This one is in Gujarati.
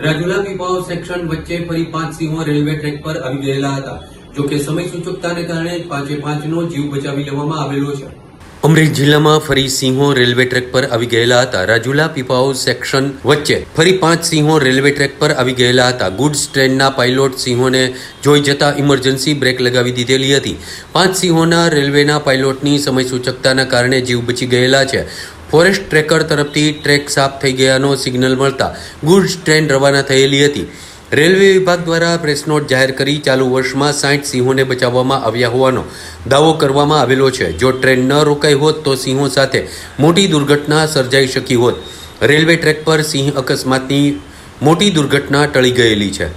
રાજુલા પીપાવ સેક્શન વચ્ચે ફરી પાંચ સિંહો રેલવે ટ્રેક પર આવી ગયેલા હતા. જો કે સમય સૂચકતાને કારણે પાંચે પાંચનો જીવ બચાવી લેવામાં આવેલો છે. અમરેલી જિલ્લામાં ફરી સિંહો રેલવે ટ્રેક પર આવી ગયેલા હતા. રાજુલા પીપાઓ સેક્શન વચ્ચે ફરી પાંચ સિંહો રેલવે ટ્રેક પર આવી ગયેલા હતા. ગુડ્સ ટ્રેનના પાયલોટ સિંહોને જોઈ જતા ઇમરજન્સી બ્રેક લગાવી દીધેલી હતી. પાંચ સિંહોના રેલવેના પાઇલોટની સમય સૂચકતાના કારણે જીવ બચી ગયેલા છે. ફોરેસ્ટ ટ્રેકર તરફથી ટ્રેક સાફ થઈ ગયાનો સિગ્નલ મળતા ગુડ્સ ટ્રેન રવાના થયેલી હતી. રેલવે વિભાગ દ્વારા પ્રેસ નોટ જાહેર કરી ચાલુ વર્ષમાં સાઠ સિંહોને બચાવવામાં આવ્યા હોવાનો દાવો કરવામાં આવેલો છે. જો ટ્રેન ન રોકાઈ હોત તો સિંહો સાથે મોટી દુર્ઘટના સર્જાઈ શકી હોત. રેલવે ટ્રેક પર સિંહ અકસ્માતની મોટી દુર્ઘટના ટળી ગયેલી છે.